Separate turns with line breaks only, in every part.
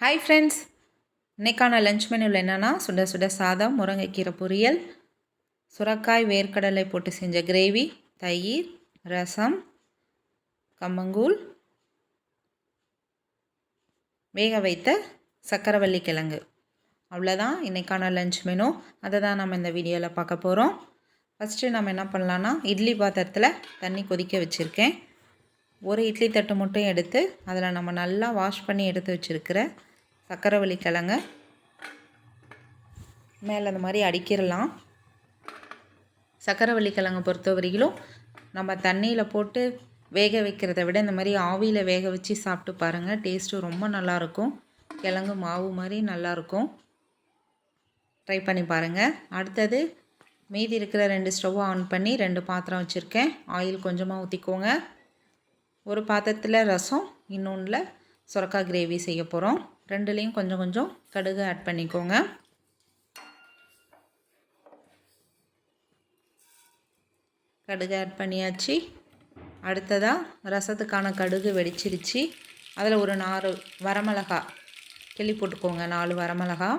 Hi friends இன்றைக்கான lunch மெனுவில் என்னென்னா சுட சுட சாதம் முருங்கைக்கீரை பொரியல் சுரக்காய் வேர்க்கடலை போட்டு செஞ்ச கிரேவி தயிர் ரசம் கம்மங்கூழ் வேக வைத்த சக்கரவள்ளி கிழங்கு. அவ்வளோதான் இன்றைக்கான லஞ்ச் மெனு அதை தான் நம்ம இந்த வீடியோவில் பார்க்க போகிறோம் ஃபஸ்ட்டு நம்ம என்ன பண்ணலான்னா இட்லி பாத்திரத்தில் தண்ணி கொதிக்க வச்சுருக்கேன். ஒரு இட்லி தட்டு மட்டும் எடுத்து அதில் நம்ம நல்லா வாஷ் பண்ணி எடுத்து வச்சுருக்கிற சக்கரவள்ளி கிழங்க. மேலே அந்த மாதிரி அடிக்கிடலாம் சக்கரவள்ளி கிழங்கு பொறுத்த வரையிலும் நம்ம தண்ணியில் போட்டு வேக வைக்கிறத விட இந்த மாதிரி ஆவியில் வேக வச்சு சாப்பிட்டு பாருங்கள் டேஸ்ட்டு ரொம்ப நல்லாயிருக்கும் கிழங்கு மாவு மாதிரி நல்லாயிருக்கும் ட்ரை பண்ணி பாருங்கள் அடுத்தது மீதி இருக்கிற ரெண்டு ஸ்டவ்வை ஆன் பண்ணி ரெண்டு பாத்திரம் வச்சுருக்கேன். ஆயில் கொஞ்சமாக ஊற்றிக்கோங்க ஒரு பாத்திரத்தில் ரசம் இன்னொன்றில் சுரக்காய் கிரேவி செய்ய போகிறோம் ரெண்டுலேயும் கொஞ்சம் கொஞ்சம் கடுகு ஆட் பண்ணிக்கோங்க. கடுகு ஆட் பண்ணியாச்சு. அடுத்ததாக ரசத்துக்கான கடுகு வெடிச்சிருச்சு. அதில் ஒரு நாலு வரமிளகா கிள்ளி போட்டுக்கோங்க நாலு வரமிளகா.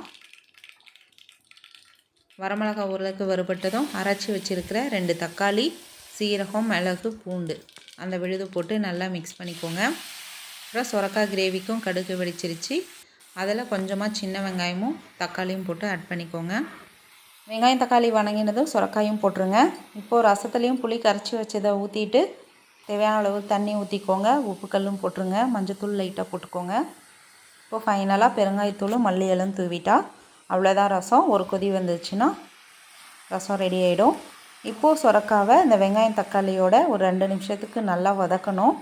வரமிளகா உருளைக்கு வறுபட்டதும் அரைச்சி வச்சுருக்கிற ரெண்டு தக்காளி சீரகம் மிளகு பூண்டு. அந்த விழுது போட்டு நல்லா மிக்ஸ் பண்ணிக்கோங்க. அப்புறம் சுரக்காய் கிரேவிக்கும் கடுகு வெடிச்சிருச்சு. அதில் கொஞ்சமாக சின்ன வெங்காயமும் தக்காளியும் போட்டு ஆட் பண்ணிக்கோங்க. வெங்காயம் தக்காளி வணங்கினதும் சுரக்காயும் போட்டுருங்க. இப்போது ரசத்துலேயும் புளி கரைச்சி வச்சதை ஊற்றிட்டு தேவையான அளவு தண்ணி ஊற்றிக்கோங்க உப்பு கல்லும் போட்டுருங்க. மஞ்சத்தூள் லைட்டாக போட்டுக்கோங்க. இப்போது ஃபைனலாக பெருங்காயத்தூளும் மல்லி இலம் தூவிட்டா அவ்வளோதான் ரசம். ஒரு கொதி வந்துச்சுன்னா ரசம் ரெடி ஆகிடும் இப்போது சுரக்காவை இந்த வெங்காயம் தக்காளியோட ஒரு ரெண்டு நிமிஷத்துக்கு நல்லா வதக்கணும்.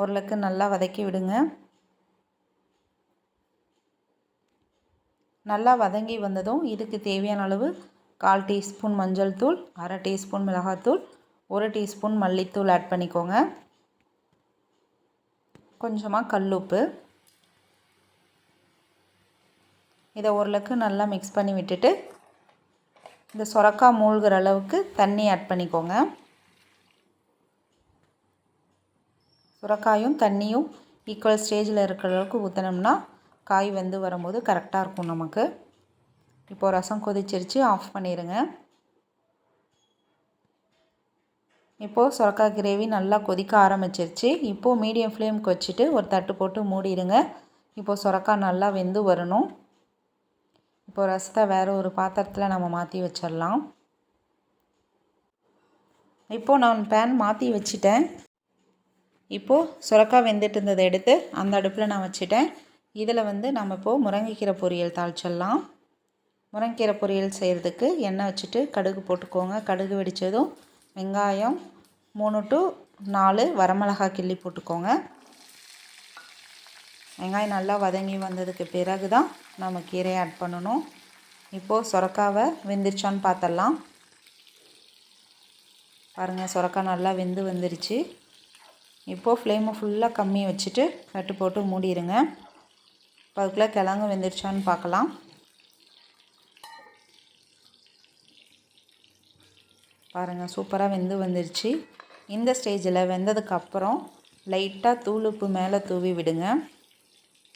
ஓரளவுக்கு நல்லா வதக்கி விடுங்க. நல்லா வதங்கி வந்ததும் இதுக்கு தேவையான அளவு கால் டீஸ்பூன் மஞ்சள் தூள் அரை டீஸ்பூன் மிளகாத்தூள் ஒரு டீஸ்பூன் மல்லித்தூள் ஆட் பண்ணிக்கோங்க. கொஞ்சமாக கல்லுப்பு இதை ஓரளவுக்கு நல்லா மிக்ஸ் பண்ணி விட்டுட்டு இந்த சொரக்காய் மூழ்கிற அளவுக்கு தண்ணி ஆட் பண்ணிக்கோங்க. சுரக்காயும் தண்ணியும் ஈக்குவல் ஸ்டேஜில் இருக்கிற அளவுக்கு ஊற்றினோம்னா காய் வெந்து வரும்போது கரெக்டாக இருக்கும் நமக்கு. இப்போது ரசம் கொதிச்சிருச்சு ஆஃப் பண்ணிடுங்க இப்போது சுரக்காய் கிரேவி நல்லா கொதிக்க ஆரம்பிச்சிருச்சு. இப்போது மீடியம் ஃப்ளேமுக்கு வச்சுட்டு ஒரு தட்டு போட்டு மூடிடுங்க. இப்போது சுரக்காய் நல்லா வெந்து வரணும். இப்போது ரசத்தை வேறு ஒரு பாத்திரத்தில் நம்ம மாற்றி வச்சிடலாம். இப்போது நான் பேன் மாற்றி வச்சுட்டேன். இப்போது சுரக்காய் வெந்துட்டு இருந்ததை எடுத்து அந்த அடுப்பில் நான் வச்சுட்டேன். இதில் வந்து நம்ம இப்போது முருங்கைக்கீரை பொரியல் தாளிச்சிடலாம். முருங்கைக்கீரை பொரியல் செய்கிறதுக்கு எண்ணெய் வச்சுட்டு கடுகு போட்டுக்கோங்க. கடுகு வெடித்ததும் வெங்காயம் மூணு டு நாலு வரமிளகா கிள்ளி போட்டுக்கோங்க. வெங்காயம் நல்லா வதங்கி வந்ததுக்கு பிறகு தான் நம்ம கீரையை ஆட் பண்ணணும். இப்போது சுரக்காவை வெந்துருச்சான்னு பார்த்துடலாம் பாருங்கள் சுரக்காய் நல்லா வெந்து வந்துருச்சு. இப்போது ஃப்ளேமை ஃபுல்லாக கம்மி வச்சுட்டு கட்டு போட்டு மூடிடுங்க. இப்போ அதுக்குள்ளே கிழங்கு வெந்துருச்சான்னு பார்க்கலாம். பாருங்கள் சூப்பராக வெந்து வந்துருச்சு. இந்த ஸ்டேஜில் வெந்ததுக்கப்புறம் லைட்டாக தூள் உப்பு மேலே தூவி விடுங்க.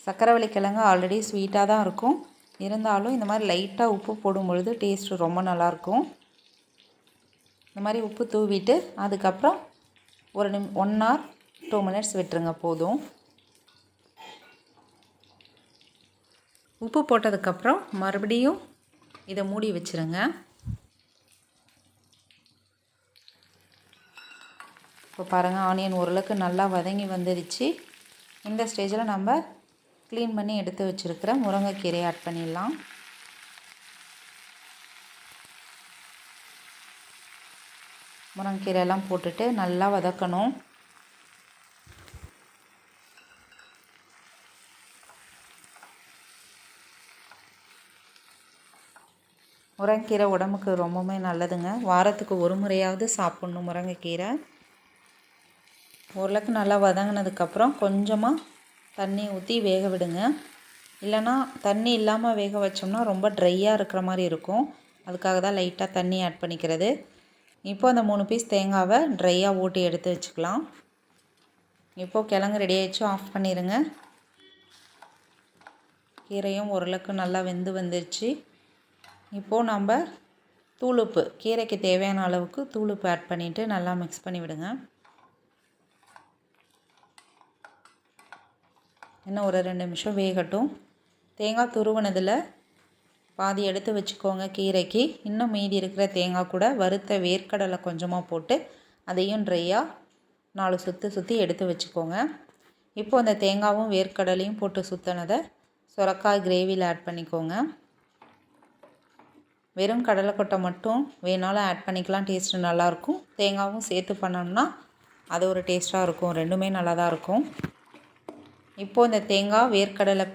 சக்கரவள்ளி கிழங்கு ஆல்ரெடி ஸ்வீட்டாக தான் இருக்கும். இருந்தாலும் இந்த மாதிரி லைட்டாக உப்பு போடும்பொழுது டேஸ்ட்டு ரொம்ப நல்லாயிருக்கும். இந்த மாதிரி உப்பு தூவிட்டு அதுக்கப்புறம் ஒரு நிம் ஒன் ஹவர் டூ மினிட்ஸ் விட்டுருங்க போதும். உப்பு போட்டதுக்கப்புறம் மறுபடியும் இதை மூடி வச்சுருங்க. இப்போ பாருங்கள் ஆனியன் ஓரளவுக்கு நல்லா வதங்கி வந்துடுச்சு இந்த ஸ்டேஜில் நம்ம க்ளீன் பண்ணி எடுத்து வச்சுருக்கிற முருங்கைக்கீரையை ஆட் பண்ணிடலாம். முருங்கைக்கீரையெல்லாம் போட்டுட்டு நல்லா வதக்கணும். முருங்கைக்கீரை உடம்புக்கு ரொம்பவுமே நல்லதுங்க. வாரத்துக்கு ஒரு முறையாவது சாப்பிட்ணும் முருங்கைக்கீரை. ஓரளவுக்கு நல்லா வதங்கினதுக்கப்புறம் கொஞ்சமாக தண்ணி ஊற்றி வேக விடுங்க. இல்லைனா தண்ணி இல்லாமல் வேக வச்சோம்னா ரொம்ப ட்ரையாக இருக்கிற மாதிரி இருக்கும். அதுக்காக தான் லைட்டாக தண்ணி ஆட் பண்ணிக்கிறது. இப்போ அந்த மூணு பீஸ் தேங்காவை ட்ரையாக ஊட்டி எடுத்து வச்சுக்கலாம். இப்போது கிழங்கு ரெடி ஆஃப் பண்ணிடுங்க கீரையும் ஓரளவுக்கு நல்லா வெந்து வந்துருச்சு. இப்போது நம்ம தூளுப்பு கீரைக்கு தேவையான அளவுக்கு தூளுப்பு ஆட் பண்ணிவிட்டு நல்லா மிக்ஸ் பண்ணி விடுங்க. இன்னும் ஒரு ரெண்டு நிமிஷம் வேகட்டும். தேங்காய் துருவினதில் பாதி எடுத்து வச்சுக்கோங்க கீரைக்கு. இன்னும் மீதி இருக்கிற தேங்காய் கூட வறுத்த வேர்க்கடலை கொஞ்சமாக போட்டு அதையும் ட்ரையாக நாலு சுற்றி சுற்றி எடுத்து வச்சுக்கோங்க. இப்போது அந்த தேங்காவும் வேர்க்கடலையும் போட்டு சுற்றினதை சுரக்காய் கிரேவியில் ஆட் பண்ணிக்கோங்க. வெறும் கடலைக்கொட்டை மட்டும் வேணாலும் ஆட் பண்ணிக்கலாம். டேஸ்ட்டு நல்லாயிருக்கும். தேங்காவும் சேர்த்து பண்ணோம்னா அது ஒரு டேஸ்ட்டாக இருக்கும். ரெண்டுமே நல்லா தான் இருக்கும். இப்போது இந்த தேங்காய் வேர்க்கடலை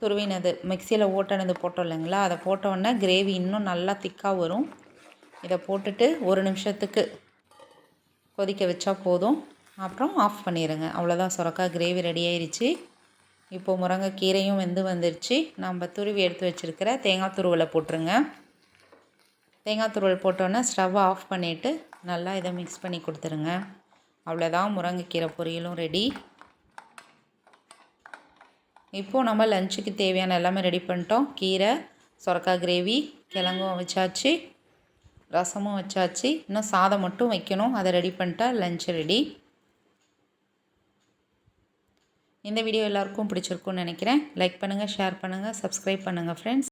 துருவினது மிக்சியில் ஓட்டினது போட்டோம் இல்லைங்களா? அதை போட்டோன்னே கிரேவி இன்னும் நல்லா திக்காக வரும். இதை போட்டுட்டு ஒரு நிமிஷத்துக்கு கொதிக்க வச்சா போதும். அப்புறம் ஆஃப் பண்ணிடுங்க அவ்வளோதான் சுரக்காய் கிரேவி ரெடி ஆயிடுச்சு இப்போது முருங்கைக்கீரையும் வெந்து வந்துருச்சு. நம்ம துருவி எடுத்து வச்சுருக்கிற தேங்காய் துருவலை போட்டுருங்க. தேங்காய் துருவல் போட்டோன்னே ஸ்டவ் ஆஃப் பண்ணிவிட்டு நல்லா இதை மிக்ஸ் பண்ணி கொடுத்துருங்க. அவ்வளோதான் முருங்கைக்கீரை பொரியலும் ரெடி இப்போது நம்ம லஞ்சுக்கு தேவையான எல்லாமே ரெடி பண்ணிட்டோம். கீரை சொரக்காய் கிரேவி கிழங்கும் வச்சாச்சு ரசமும் வச்சாச்சு. இன்னும் சாதம் மட்டும் வைக்கணும். அதை ரெடி பண்ணிட்டா லஞ்ச் ரெடி இந்த வீடியோ எல்லாருக்கும் பிடிச்சிருக்குன்னு நினைக்கிறேன். லைக் பண்ணுங்கள் ஷேர் பண்ணுங்கள் சப்ஸ்கிரைப் பண்ணுங்கள் ஃப்ரெண்ட்ஸ்